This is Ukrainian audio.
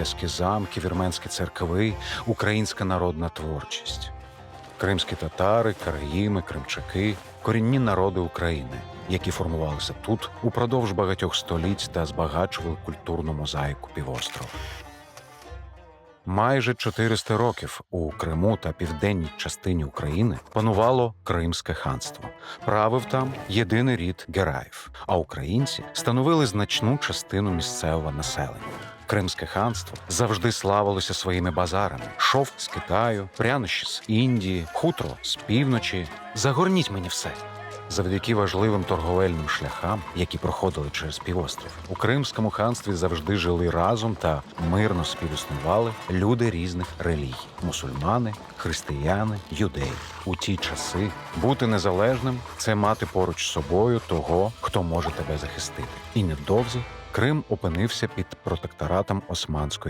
черкеські замки, вірменські церкви, українська народна творчість, кримські татари, караїми, кримчаки, корінні народи України, які формувалися тут упродовж багатьох століть та збагачували культурну мозаїку півострова. Майже 400 років у Криму та південній частині України панувало Кримське ханство. Правив там єдиний рід Гераїв, а українці становили значну частину місцевого населення. Кримське ханство завжди славилося своїми базарами: шов з Китаю, прянощі з Індії, хутро з півночі. Загорніть мені все. Завдяки важливим торговельним шляхам, які проходили через півострів, у Кримському ханстві завжди жили разом та мирно співіснували люди різних релігій: мусульмани, християни, юдеї. У ті часи бути незалежним це мати поруч з собою того, хто може тебе захистити. І невдовзі Крим опинився під протекторатом Османської